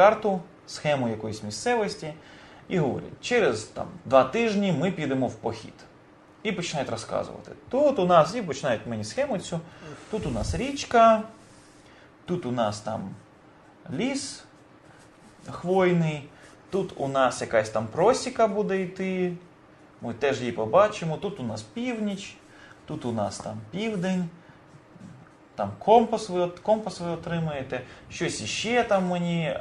карту, схему якоїсь місцевості і говорять, через там, два тижні ми підемо в похід. І починають розказувати. Тут у нас, і починають мені схему цю, тут у нас річка, тут у нас там ліс хвойний, тут у нас якась там просіка буде йти, ми теж її побачимо. Тут у нас північ, тут у нас там південь, там компас ви, компас ви отримаєте, щось іще там мені е,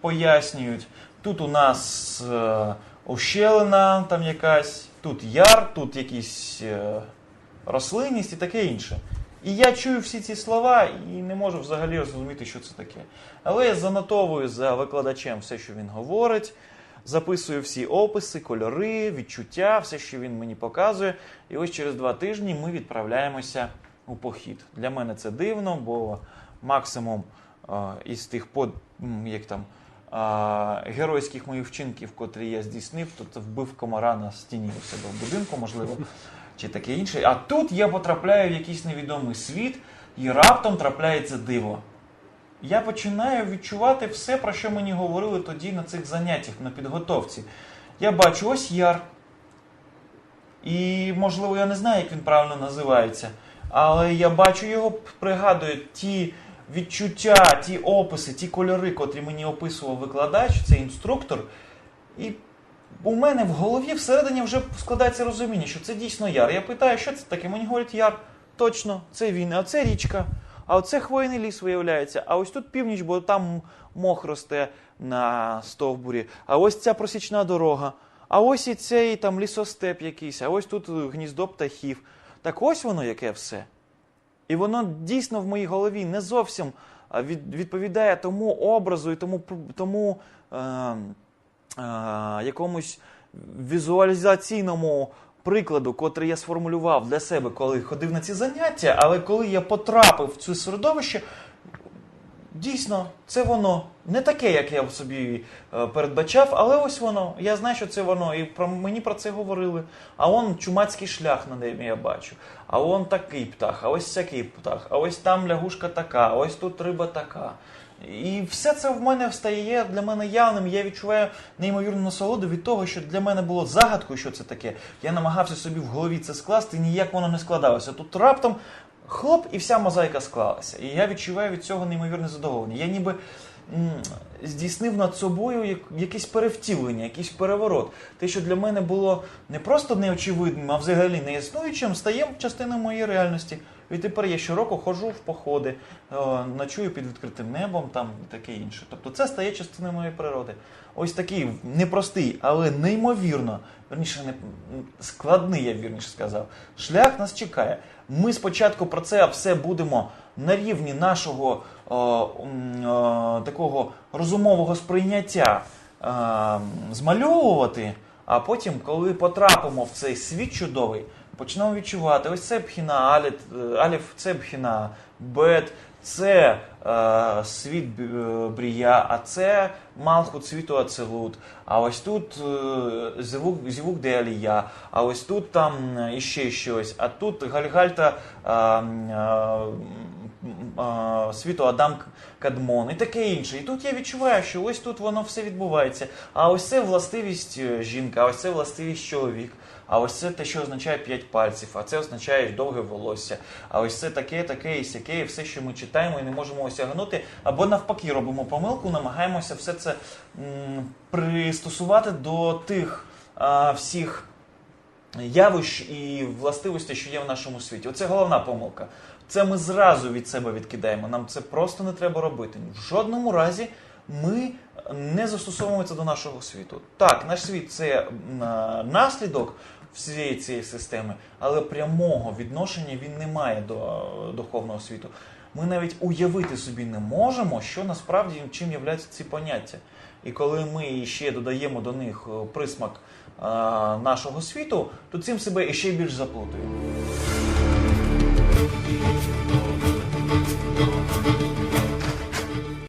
пояснюють. Тут у нас е, ущелина там якась, тут яр, тут якісь е, рослинність і таке інше. І я чую всі ці слова і не можу взагалі зрозуміти, що це таке. Але я занотовую за викладачем все, що він говорить, записую всі описи, кольори, відчуття, все, що він мені показує. І ось через два тижні ми відправляємося у похід. Для мене це дивно, бо максимум а, із тих под, як там, а, геройських моїх вчинків, котрі я здійснив, то це вбив комара на стіні у себе в будинку, можливо, чи таке інше. А тут я потрапляю в якийсь невідомий світ, і раптом трапляється диво. Я починаю відчувати все, про що мені говорили тоді на цих заняттях, на підготовці. Я бачу ось яр. І, можливо, я не знаю, як він правильно називається. Але я бачу його, пригадую ті відчуття, ті описи, ті кольори, котрі мені описував викладач, цей інструктор. І у мене в голові всередині вже складається розуміння, що це дійсно яр. Я питаю, що це таке? Мені говорять, яр. Точно, це він, а це річка. А оце хвойний ліс виявляється. А ось тут північ, бо там мох росте на стовбурі. А ось ця просічна дорога. А ось і цей там лісостеп якийсь, а ось тут гніздо птахів. Так ось воно яке все. І воно дійсно в моїй голові не зовсім відповідає тому образу і тому, тому е, е, якомусь візуалізаційному прикладу, котрий я сформулював для себе, коли ходив на ці заняття, але коли я потрапив в це середовище, дійсно, це воно не таке, як я собі е, передбачав, але ось воно. Я знаю, що це воно, і про мені про це говорили. А он чумацький шлях на небі я бачу. А он такий птах, а ось всякий птах, а ось там лягушка така, а ось тут риба така. І все це в мене встає для мене явним. Я відчуваю неймовірну насолоду від того, що для мене було загадкою, що це таке. Я намагався собі в голові це скласти, ніяк воно не складалося. Тут раптом хлоп, і вся мозаїка склалася. І я відчуваю від цього неймовірне задоволення. Я ніби здійснив над собою як- якесь перевтілення, якийсь переворот. Те, що для мене було не просто неочевидним, а взагалі неіснуючим, стає частиною моєї реальності. І тепер я щороку ходжу в походи, е, ночую під відкритим небом там таке інше. Тобто це стає частиною моєї природи. Ось такий непростий, але неймовірно, верніше, не складний, я вірніше сказав. Шлях нас чекає. Ми спочатку про це все будемо на рівні нашого е, м, е, такого розумового сприйняття е, змальовувати, а потім, коли потрапимо в цей світ чудовий, почнемо відчувати, ось це пхіна, аліт, е, аліф, це пхіна, бет, це е, світ е, брія, а це малхут світу ацелут. А ось тут е, звук, звук де алія, а ось тут там іще щось, а тут гальгальта е, е, світу Адам Кадмон і таке інше. І тут я відчуваю, що ось тут воно все відбувається. А ось це властивість е, жінка, а ось це властивість чоловік. А ось це те, що означає п'ять пальців, а це означає довге волосся. А ось це таке, таке і сяке, і все, що ми читаємо і не можемо осягнути. Або навпаки, робимо помилку, намагаємося все це м, пристосувати до тих а, всіх явищ і властивостей, що є в нашому світі. Оце головна помилка. Це ми зразу від себе відкидаємо. Нам це просто не треба робити. В жодному разі ми не застосовуємо це до нашого світу. Так, наш світ це наслідок всієї цієї системи, але прямого відношення він не має до духовного світу. Ми навіть уявити собі не можемо, що насправді чим являються ці поняття. І коли ми ще додаємо до них е, присмак е, нашого світу, то цим себе іще більш заплутуємо.